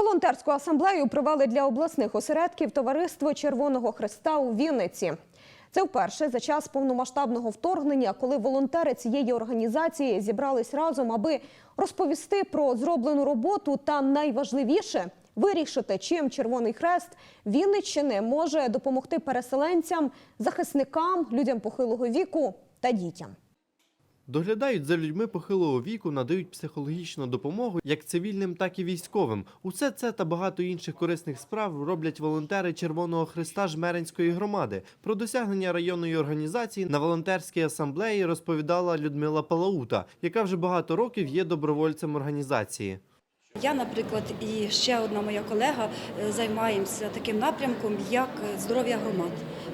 Волонтерську асамблею провели для обласних осередків Товариство Червоного Христа у Вінниці. Це вперше за час повномасштабного вторгнення, коли волонтери цієї організації зібрались разом, аби розповісти про зроблену роботу та найважливіше вирішити, чим Червоний Хрест Вінниччини може допомогти переселенцям, захисникам, людям похилого віку та дітям. Доглядають за людьми похилого віку, надають психологічну допомогу як цивільним, так і військовим. Усе це та багато інших корисних справ роблять волонтери Червоного Христа Жмеринської громади. Про досягнення районної організації на волонтерській асамблеї розповідала Людмила Палаута, яка вже багато років є добровольцем організації. Я, наприклад, і ще одна моя колега е, займаємося таким напрямком, як здоров'я громад.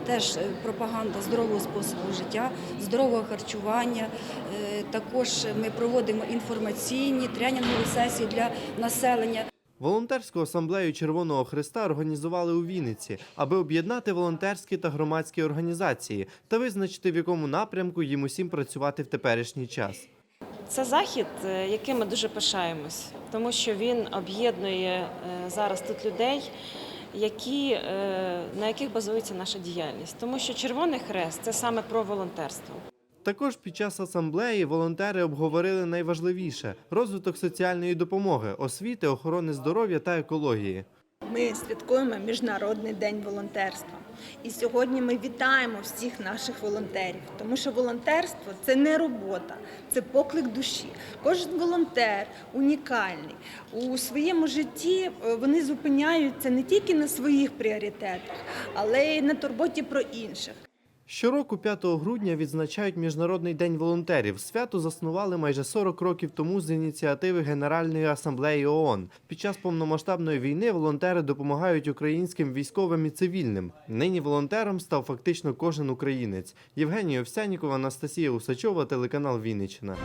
Теж е, пропаганда здорового способу життя, здорового харчування. Е, Також ми проводимо інформаційні тренінгові сесії для населення. Волонтерську асамблею Червоного Христа організували у Вінниці, аби об'єднати волонтерські та громадські організації та визначити, в якому напрямку їм усім працювати в теперішній час. Це захід, е, яким ми дуже пишаємось, тому що він об'єднує е, зараз тут людей, які, е, на яких базується наша діяльність. Тому що Червоний Хрест це саме про волонтерство. Також під час асамблеї волонтери обговорили найважливіше розвиток соціальної допомоги, освіти, охорони здоров'я та екології. Ми святкуємо Міжнародний день волонтерства. І сьогодні ми вітаємо всіх наших волонтерів, тому що волонтерство це не робота, це поклик душі. Кожен волонтер унікальний. У своєму житті е, вони зупиняються не тільки на своїх пріоритетах, але й на турботі про інших. Щороку 5 грудня відзначають Міжнародний день волонтерів. Свято заснували майже 40 років тому з ініціативи Генеральної асамблеї ООН. Під час повномасштабної війни волонтери допомагають українським військовим і цивільним. Нині волонтером став фактично кожен українець. Євгенія Овсянікова, Анастасія Усачова, телеканал Вінниччина.